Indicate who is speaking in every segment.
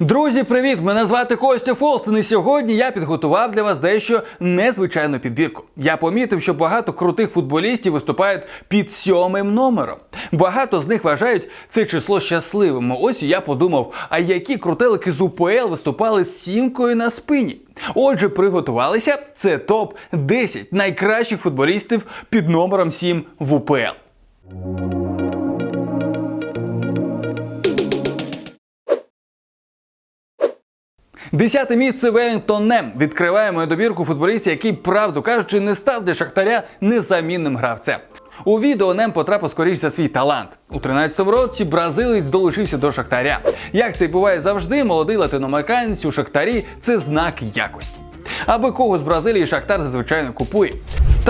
Speaker 1: Друзі, привіт! Мене звати Костя Фолстен, і сьогодні я підготував для вас дещо незвичайну підбірку. Я помітив, що багато крутих футболістів виступають під сьомим номером. Багато з них вважають це число щасливим. Ось і я подумав, а які крутелики з УПЛ виступали з сімкою на спині. Отже, приготувалися. Це топ 10 найкращих футболістів під номером 7 в УПЛ. Десяте місце Велінгтон Нем відкриває мою добірку футболістів, який, правду кажучи, не став для Шахтаря незамінним гравцем. У відео Нем потрапив скоріш за свій талант. У 13-му році бразилець долучився до Шахтаря. Як це й буває завжди, молодий латиноамериканець у Шахтарі це знак якості. Аби кого з Бразилії Шахтар зазвичай не купує.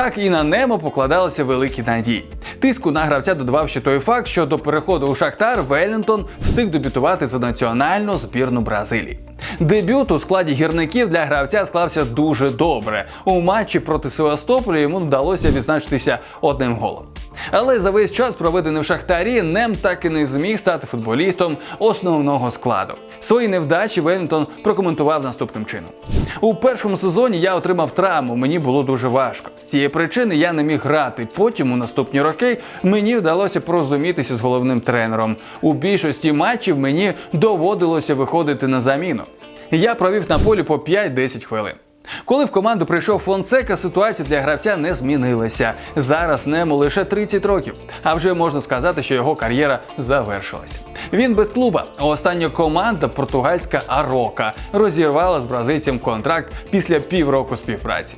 Speaker 1: Так і на Немо покладалися великі надії. Тиску на гравця додавав ще той факт, що до переходу у Шахтар Веллінтон встиг дебютувати за національну збірну Бразилії. Дебют у складі гірників для гравця склався дуже добре. У матчі проти Севастополя йому вдалося відзначитися одним голом. Але за весь час, проведений в Шахтарі, Нем так і не зміг стати футболістом основного складу. Свої невдачі Веллінтон прокоментував наступним чином: у першому сезоні я отримав травму, мені було дуже важко. З цієї причини я не міг грати. Потім у наступні роки мені вдалося порозумітися з головним тренером. У більшості матчів мені доводилося виходити на заміну. Я провів на полі по 5-10 хвилин. Коли в команду прийшов Фонсека, ситуація для гравця не змінилася. Зараз Нему лише 30 років, а вже можна сказати, що його кар'єра завершилася. Він без клуба. Остання команда португальська Арока розірвала з бразильцем контракт після півроку співпраці.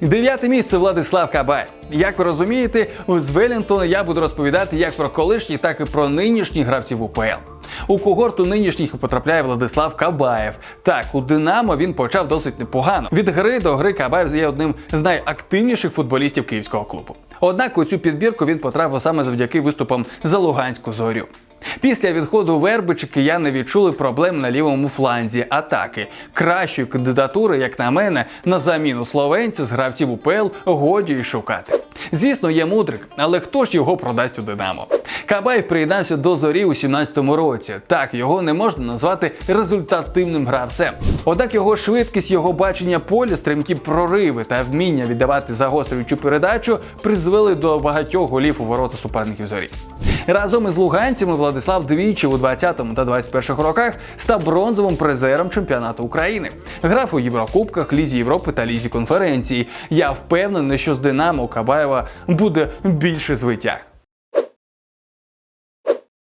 Speaker 1: Дев'яте місце Владислав Кабаєв. Як ви розумієте, з Велінтона я буду розповідати як про колишніх, так і про нинішніх гравців УПЛ. У когорту нинішніх потрапляє Владислав Кабаєв. Так, у Динамо він почав досить непогано. Від гри до гри Кабаєв є одним з найактивніших футболістів київського клубу. Однак у цю підбірку він потрапив саме завдяки виступам за Луганську зорю. Після відходу Вербича кияни відчули проблем на лівому фланзі атаки. Кращої кандидатури, як на мене, на заміну словенця з гравців УПЛ годі й шукати. Звісно, є мудрик, але хто ж його продасть у Динамо? Кабаєв приєднався до зорі у 17-му році. Так, його не можна назвати результативним гравцем. Однак його швидкість, його бачення поля, стрімкі прориви та вміння віддавати загострюючу передачу призвели до багатьох голів у ворота суперників зорі. Разом із луганцями Владислав двічі у 20-му та 21-х роках став бронзовим призером чемпіонату України. Грав у Єврокубках, Лізі Європи та Лізі конференції. Я впевнений, що з Динамо у Кабаєва буде більше звитяг.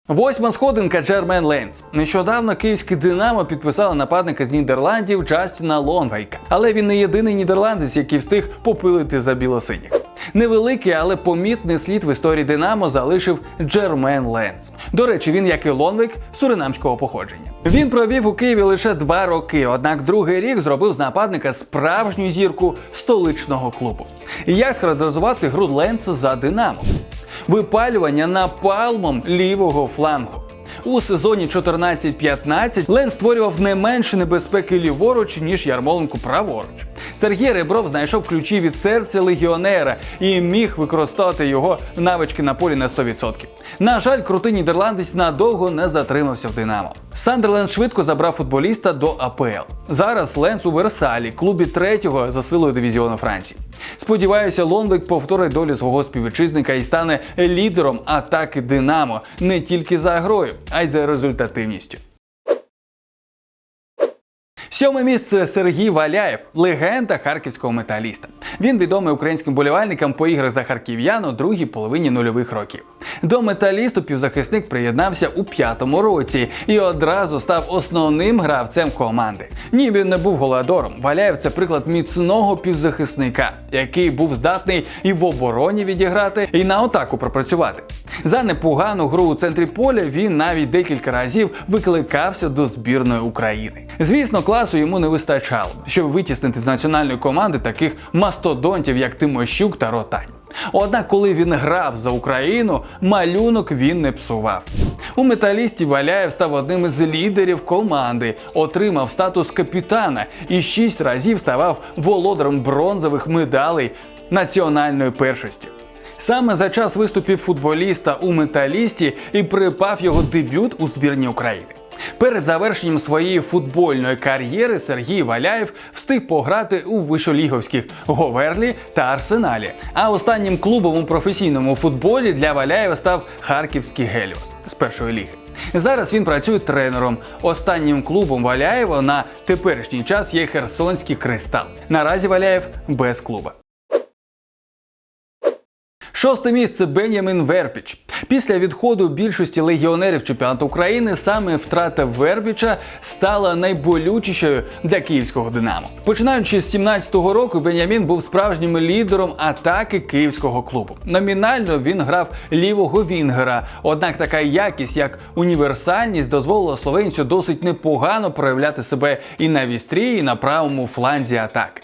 Speaker 1: Восьма сходинка Джермен Ленс. Нещодавно київське Динамо підписало нападника з Нідерландів Джастіна Лонгвейка. Але він не єдиний нідерландець, який встиг попилити за білосиніх. Невеликий, але помітний слід в історії Динамо залишив Джермен Ленс. До речі, він, як і Лонвейк, суринамського походження. Він провів у Києві лише два роки, однак другий рік зробив з нападника справжню зірку столичного клубу. Як схарактеризувати гру Ленса за Динамо? Випалювання напалмом лівого флангу. У сезоні 14-15 Лен створював не менше небезпеки ліворуч, ніж Ярмоленко праворуч. Сергій Ребров знайшов ключі від серця легіонера і міг використати його навички на полі на 100%. На жаль, крутий нідерландець надовго не затримався в Динамо. Сандерленд швидко забрав футболіста до АПЛ. Зараз Ленс у Версалі, клубі третього за силою дивізіону Франції. Сподіваюся, Лонвик повторить долю свого співвітчизника і стане лідером атаки Динамо не тільки за грою, а й за результативністю. Сьоме місце Сергій Валяєв, легенда харківського металіста. Він відомий українським болівальникам по іграх за харків'ян у другій половині нульових років. До металісту півзахисник приєднався у п'ятому році і одразу став основним гравцем команди. Ні, він не був голодором. Валяєв це приклад міцного півзахисника, який був здатний і в обороні відіграти, і на атаку пропрацювати. За непогану гру у центрі поля він навіть декілька разів викликався до збірної України. Звісно, класу йому не вистачало, щоб витіснити з національної команди таких мастодонтів, як Тимощук та Ротань. Однак, коли він грав за Україну, малюнок він не псував. У металісті Валяєв став одним із лідерів команди, отримав статус капітана і шість разів ставав володарем бронзових медалей національної першості. Саме за час виступів футболіста у металісті і припав його дебют у збірні України. Перед завершенням своєї футбольної кар'єри Сергій Валяєв встиг пограти у вишоліговських Говерлі та Арсеналі. А останнім клубом у професійному футболі для Валяєва став Харківський Геліос з першої ліги. Зараз він працює тренером. Останнім клубом Валяєва на теперішній час є Херсонський кристал. Наразі Валяєв без клуба. Шосте місце Бенямін Вербіч. Після відходу більшості легіонерів чемпіонату України саме втрата Вербіча стала найболючішою для київського Динамо. Починаючи з 17-го року, Бенямін був справжнім лідером атаки київського клубу. Номінально він грав лівого вінгера. Однак така якість, як універсальність, дозволила словенцю досить непогано проявляти себе і на вістрі, і на правому фланзі атаки.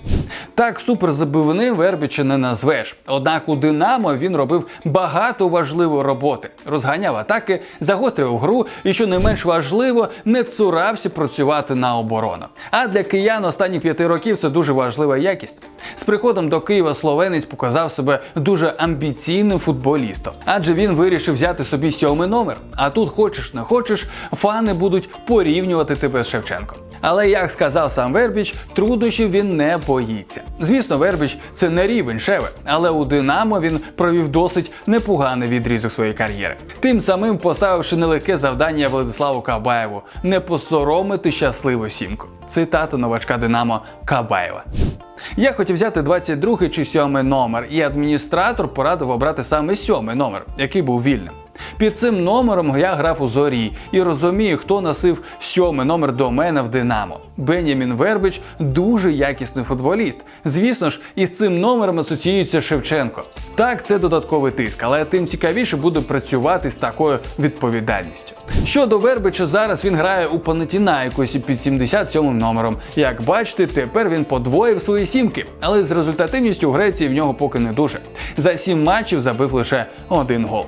Speaker 1: Так, суперзабивним Вербіча не назвеш. Однак у Динамо він робив багато важливої роботи, розганяв атаки, загострював гру і, що не менш важливо, не цурався працювати на оборону. А для киян останніх п'яти років це дуже важлива якість. З приходом до Києва словенець показав себе дуже амбіційним футболістом, адже він вирішив взяти собі сьомий номер. А тут хочеш не хочеш, фани будуть порівнювати тебе з Шевченком. Але як сказав сам Вербіч, труднощів він не боїться. Звісно, Вербіч це не рівень Шеви, але у Динамо він провів досить непоганий відрізок своєї кар'єри. Тим самим поставивши нелегке завдання Владиславу Кабаєву не посоромити щасливу сімку. Цитата новачка Динамо Кабаєва. Я хотів взяти 22 чи 7 номер, і адміністратор порадив обрати саме 7 номер, який був вільним. Під цим номером я грав у зорі і розумію, хто носив сьомий номер до мене в Динамо. Бенямін Вербич дуже якісний футболіст. Звісно ж, із цим номером асоціюється Шевченко. Так, це додатковий тиск, але тим цікавіше буде працювати з такою відповідальністю. Щодо Вербича, зараз він грає у Панатінайкосі під 77 номером. Як бачите, тепер він подвоїв свої сімки, але з результативністю в Греції в нього поки не дуже. За сім матчів забив лише один гол.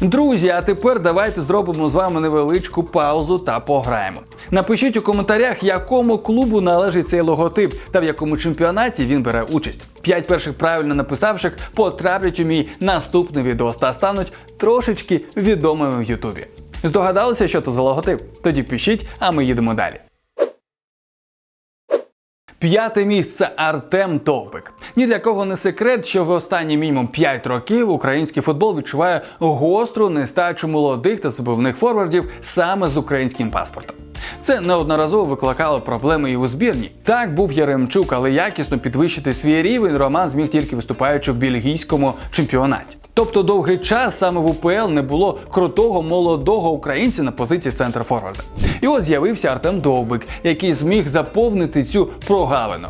Speaker 1: Друзі, а тепер давайте зробимо з вами невеличку паузу та пограємо. Напишіть у коментарях, якому клубу належить цей логотип та в якому чемпіонаті він бере участь. П'ять перших правильно написавших потраплять у мій наступний відео та стануть трошечки відомими в Ютубі. Здогадалися, що то за логотип? Тоді пишіть, а ми їдемо далі. П'яте місце Артем Топик. Ні для кого не секрет, що в останні мінімум 5 років український футбол відчуває гостру нестачу молодих та забивних форвардів саме з українським паспортом. Це неодноразово викликало проблеми і у збірні. Так був Яремчук, але якісно підвищити свій рівень Роман зміг тільки виступаючи в бельгійському чемпіонаті. Тобто довгий час саме в УПЛ не було крутого молодого українця на позиції центра форварда. І от з'явився Артем Довбик, який зміг заповнити цю прогалину.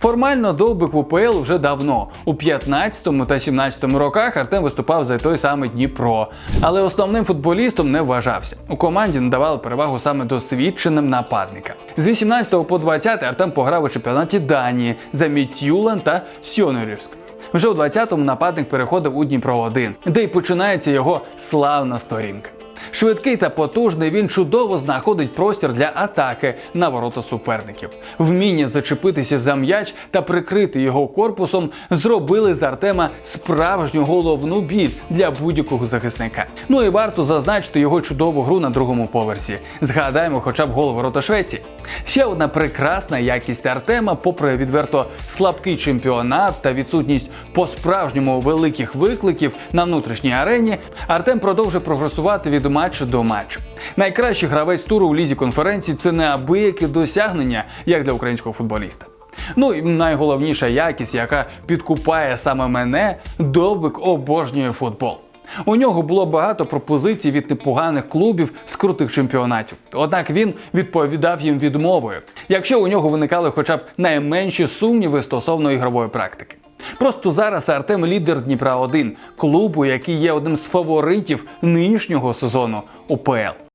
Speaker 1: Формально Довбик в УПЛ вже давно. У 15 та 17 роках Артем виступав за той самий Дніпро, але основним футболістом не вважався. У команді надавали перевагу саме досвідченим нападникам. З 18 по 20 Артем пограв у чемпіонаті Данії за Мітюлан та Сьонерівськ. Вже у 20-му нападник переходив у Дніпро 1 де й починається його славна сторінка. Швидкий та потужний він чудово знаходить простір для атаки на ворота суперників. Вміння зачепитися за м'яч та прикрити його корпусом зробили з Артема справжню головну біль для будь-якого захисника. Ну і варто зазначити його чудову гру на другому поверсі. Згадаємо, хоча б гол ворота Швеції. Ще одна прекрасна якість Артема, попри відверто слабкий чемпіонат та відсутність по-справжньому великих викликів на внутрішній арені, Артем продовжує прогресувати від матчу до матчу. Найкращий гравець туру в лізі конференції це неабияке досягнення як для українського футболіста. Ну і найголовніша якість, яка підкупає саме мене, Довбик обожнює футбол. У нього було багато пропозицій від непоганих клубів з крутих чемпіонатів. Однак він відповідав їм відмовою, якщо у нього виникали хоча б найменші сумніви стосовно ігрової практики. Просто зараз Артем лідер Дніпра 1 клубу, який є одним з фаворитів нинішнього сезону УПЛ.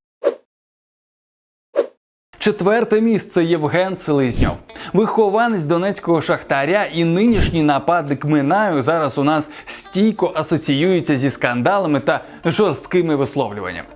Speaker 1: Четверте місце Євген Селизньов. Вихованець донецького шахтаря і нинішній нападник Минаю зараз у нас стійко асоціюється зі скандалами та жорсткими висловлюваннями.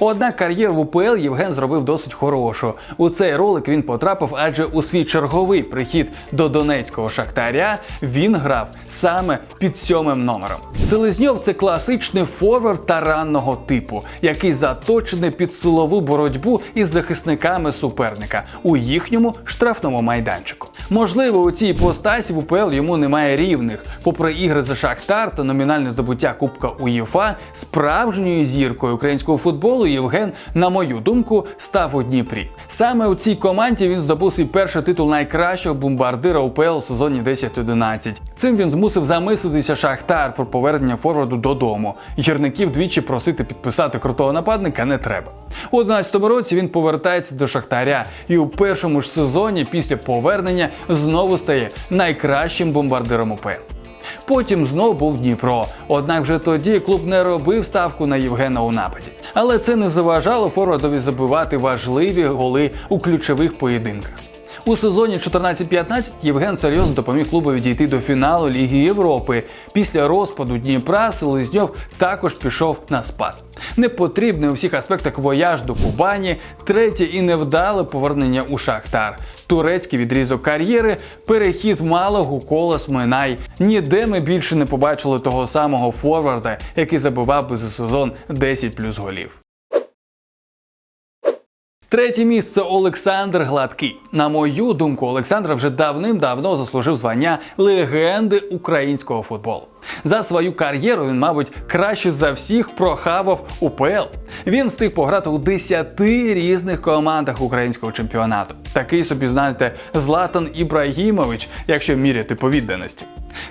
Speaker 1: Однак кар'єру в УПЛ Євген зробив досить хорошу. У цей ролик він потрапив, адже у свій черговий прихід до донецького шахтаря він грав саме під сьомим номером. Селезньов це класичний форвард таранного типу, який заточений під силову боротьбу із захисниками суперника у їхньому штрафному майданчику. Можливо, у цій постасі в УПЛ йому немає рівних. Попри ігри за Шахтар та номінальне здобуття Кубка УЄФА, справжньою зіркою українського футболу Євген, на мою думку, став у Дніпрі. Саме у цій команді він здобув свій перший титул найкращого бомбардира УПЛ у сезоні 10-11. Цим він змусив замислитися Шахтар про повернення форварду додому. Гірників двічі просити підписати крутого нападника не треба. У 11 році він повертається до Шахтаря і у першому ж сезоні після повернення знову стає найкращим бомбардиром УПЛ. Потім знов був Дніпро. Однак вже тоді клуб не робив ставку на Євгена у нападі. Але це не заважало Форвардові забивати важливі голи у ключових поєдинках. У сезоні 14-15 Євген серйозно допоміг клубу відійти до фіналу Ліги Європи. Після розпаду Дніпра Селезньов також пішов на спад. Непотрібний у всіх аспектах вояж до Кубані, третє і невдале повернення у Шахтар, турецький відрізок кар'єри, перехід в Малагу, Колос, Минай. Ніде ми більше не побачили того самого форварда, який забивав би за сезон 10 плюс голів. Третє місце Олександр Гладкий. На мою думку, Олександр вже давним-давно заслужив звання легенди українського футболу. За свою кар'єру він, мабуть, краще за всіх прохавав УПЛ. Він встиг пограти у 10 різних командах українського чемпіонату. Такий собі, знаєте, Златан Ібрагімович, якщо міряти по відданості.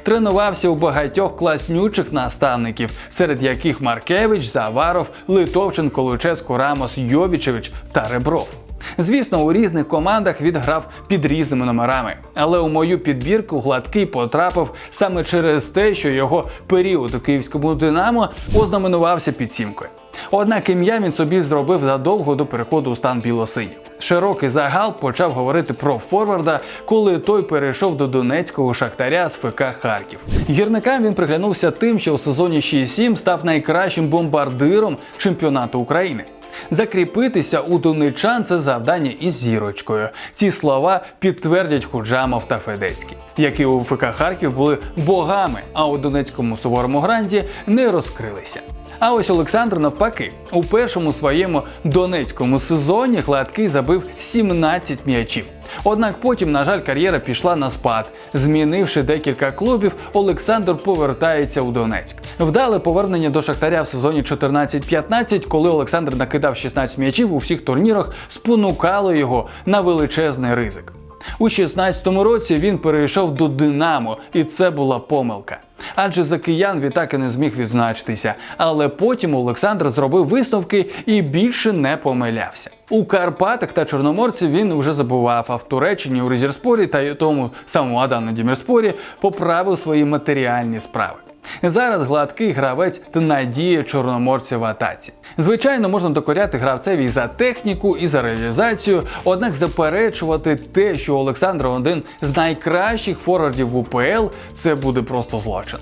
Speaker 1: Тренувався у багатьох класнючих наставників, серед яких Маркевич, Заваров, Литовченко, Луческо, Рамос, Йовічевич та Ребров. Звісно, у різних командах він грав під різними номерами, але у мою підбірку гладкий потрапив саме через те, що його період у київському динамо ознаменувався під сімкою. Однак ім'я він собі зробив задовго до переходу у стан білосинів. Широкий загал почав говорити про Форварда, коли той перейшов до донецького шахтаря з ФК Харків. Гірникам він приглянувся тим, що у сезоні 6-7 став найкращим бомбардиром чемпіонату України. Закріпитися у донечан це завдання із зірочкою. Ці слова підтвердять Худжамов та Федецький, які у ФК Харків були богами, а у Донецькому суворому гранді не розкрилися. А ось Олександр навпаки, у першому своєму донецькому сезоні гладкий забив 17 м'ячів. Однак потім, на жаль, кар'єра пішла на спад. Змінивши декілька клубів, Олександр повертається у Донецьк. Вдале повернення до Шахтаря в сезоні 14-15, коли Олександр накидав 16 м'ячів у всіх турнірах, спонукало його на величезний ризик. У 16-му році він перейшов до Динамо, і це була помилка. Адже за киян він так і не зміг відзначитися. Але потім Олександр зробив висновки і більше не помилявся. У Карпатах та Чорноморці він вже забував, а в Туреччині у Резерспорі та й тому самому Адану Дімірспорі поправив свої матеріальні справи. Зараз гладкий гравець та надія чорноморця в атаці. Звичайно, можна докоряти гравцеві за техніку і за реалізацію, однак заперечувати те, що Олександр один з найкращих форвардів УПЛ, це буде просто злочин.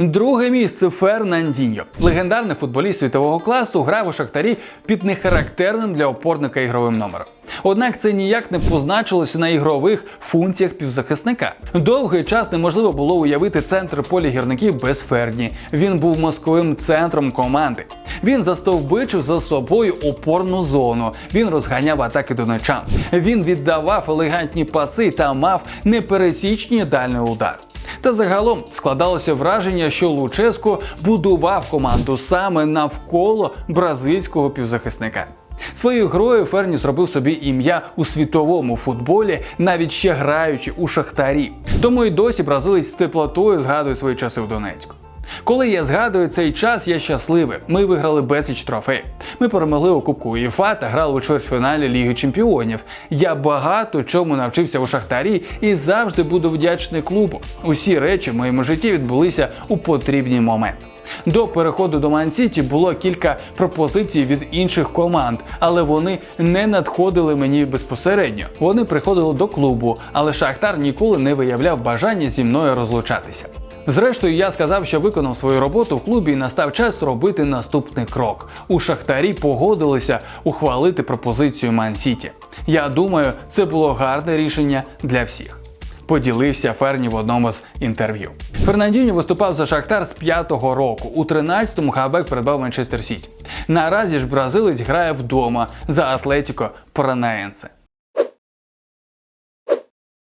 Speaker 1: Друге місце Фернандіньо. Легендарний футболіст світового класу грав у Шахтарі під нехарактерним для опорника ігровим номером. Однак це ніяк не позначилося на ігрових функціях півзахисника. Довгий час неможливо було уявити центр поля гірників без Ферні. Він був мозковим центром команди. Він застовбичив за собою опорну зону. Він розганяв атаки донечан. Він віддавав елегантні паси та мав непересічні дальний удар. Та загалом складалося враження, що Луческо будував команду саме навколо бразильського півзахисника. Своєю грою Ферні зробив собі ім'я у світовому футболі, навіть ще граючи у шахтарі. Тому й досі бразилець з теплотою згадує свої часи в Донецьку. Коли я згадую цей час, я щасливий. Ми виграли безліч трофеїв. Ми перемогли у Кубку УЄФА та грали у чвертьфіналі Ліги Чемпіонів. Я багато чому навчився у Шахтарі і завжди буду вдячний клубу. Усі речі в моєму житті відбулися у потрібний момент. До переходу до Ман-Сіті було кілька пропозицій від інших команд, але вони не надходили мені безпосередньо. Вони приходили до клубу, але Шахтар ніколи не виявляв бажання зі мною розлучатися. Зрештою, я сказав, що виконав свою роботу в клубі і настав час робити наступний крок. У Шахтарі погодилися ухвалити пропозицію Ман-Сіті. Я думаю, це було гарне рішення для всіх. Поділився Ферні в одному з інтерв'ю. Фернандіньо виступав за Шахтар з п'ятого року. У 13-му хабек придбав Манчестер Сіті. Наразі ж бразилець грає вдома за Атлетіко Паранаенце.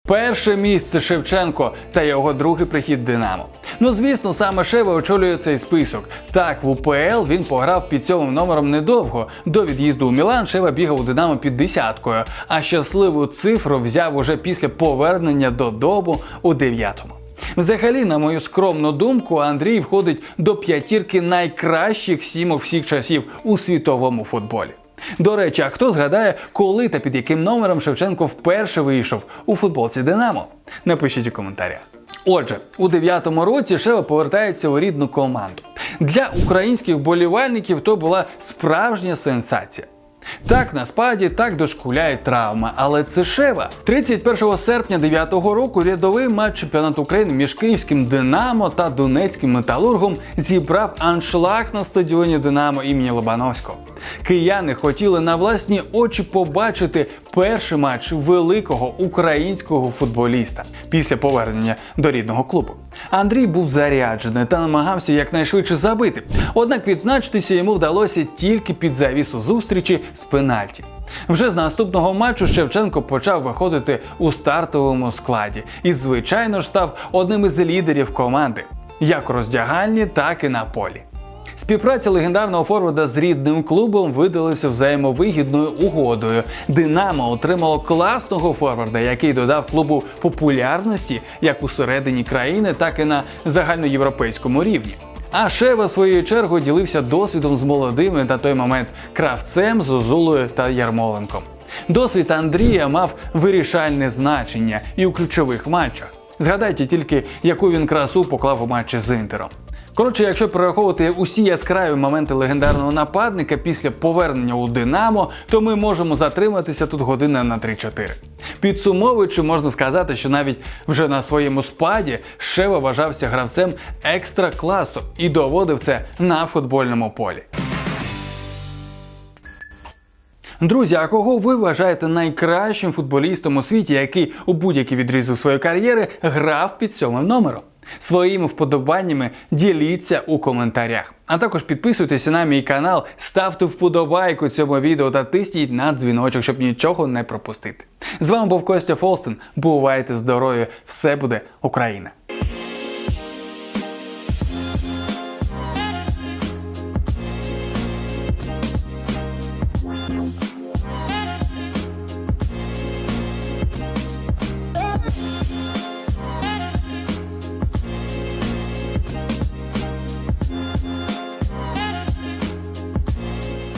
Speaker 1: Перше місце Шевченко та його другий прихід Динамо. Ну звісно, саме Шева очолює цей список. Так, в УПЛ він пограв під сьомим номером недовго. До від'їзду у Мілан Шева бігав у Динамо під десяткою, а щасливу цифру взяв уже після повернення додому у дев'ятому. Взагалі, на мою скромну думку, Андрій входить до п'ятірки найкращих сімок всіх часів у світовому футболі. До речі, а хто згадає, коли та під яким номером Шевченко вперше вийшов у футболці Динамо? Напишіть у коментарях. Отже, у дев'ятому році Шева повертається у рідну команду. Для українських болівальників то була справжня сенсація. Так на спаді, так дошкуляє травма, але це Шева. 31 серпня 9-го року рядовий матч чемпіонату України між київським Динамо та Донецьким металургом зібрав аншлаг на стадіоні Динамо імені Лобановського. Кияни хотіли на власні очі побачити перший матч великого українського футболіста після повернення до рідного клубу. Андрій був заряджений та намагався якнайшвидше забити. Однак відзначитися йому вдалося тільки під завісу зустрічі з пенальті. Вже з наступного матчу Шевченко почав виходити у стартовому складі і, звичайно ж, став одним із лідерів команди, як у роздягальні, так і на полі. Співпраця легендарного форварда з рідним клубом видалася взаємовигідною угодою. Динамо отримало класного форварда, який додав клубу популярності як у середині країни, так і на загальноєвропейському рівні. А Шева своєю чергою ділився досвідом з молодими на той момент кравцем, Зозулою та Ярмоленком. Досвід Андрія мав вирішальне значення і у ключових матчах. Згадайте тільки, яку він красу поклав у матчі з Інтером. Коротше, якщо перераховувати усі яскраві моменти легендарного нападника після повернення у Динамо, то ми можемо затриматися тут години на 3-4. Підсумовуючи, можна сказати, що навіть вже на своєму спаді Шева вважався гравцем екстра класу і доводив це на футбольному полі. Друзі, а кого ви вважаєте найкращим футболістом у світі, який у будь-який відрізок своєї кар'єри грав під сьомим номером? Своїми вподобаннями діліться у коментарях. А також підписуйтеся на мій канал, ставте вподобайку цьому відео та тисніть на дзвіночок, щоб нічого не пропустити. З вами був Костя Фолстен. Бувайте здорові! Все буде Україна!